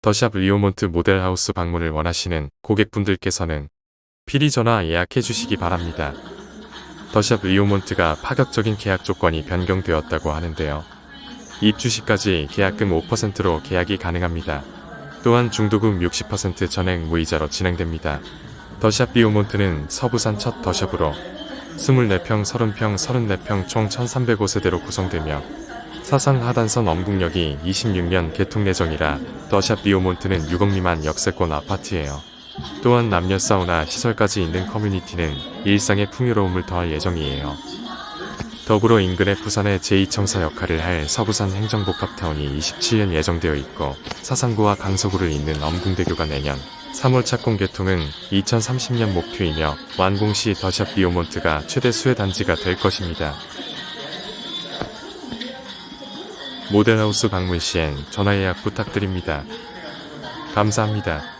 더샵 리오몬트 모델하우스 방문을 원하시는 고객분들께서는 미리 전화 예약해 주시기 바랍니다. 더샵 리오몬트가 파격적인 계약 조건이 변경되었다고 하는데요. 입주 시까지 계약금 5%로 계약이 가능합니다. 또한 중도금 60% 전액 무이자로 진행됩니다. 더샵 리오몬트는 서부산 첫 더샵으로 24평, 30평, 34평 총 1305세대로 구성되며 사상 하단선 엄국역이 26년 개통 예정이라 더샵 리오몬트는 6억 미만 역세권 아파트예요. 또한 남녀 사우나 시설까지 있는 커뮤니티는 일상의 풍요로움을 더할 예정이에요. 더불어 인근의 부산의 제2청사 역할을 할 서부산 행정복합타운이 27년 예정되어 있고 사상구와 강서구를 잇는 엄궁대교가 내년 3월 착공 개통은 2030년 목표이며 완공 시 더샵 리오몬트가 최대 수혜 단지가 될 것입니다. 모델하우스 방문 시엔 전화 예약 부탁드립니다. 감사합니다.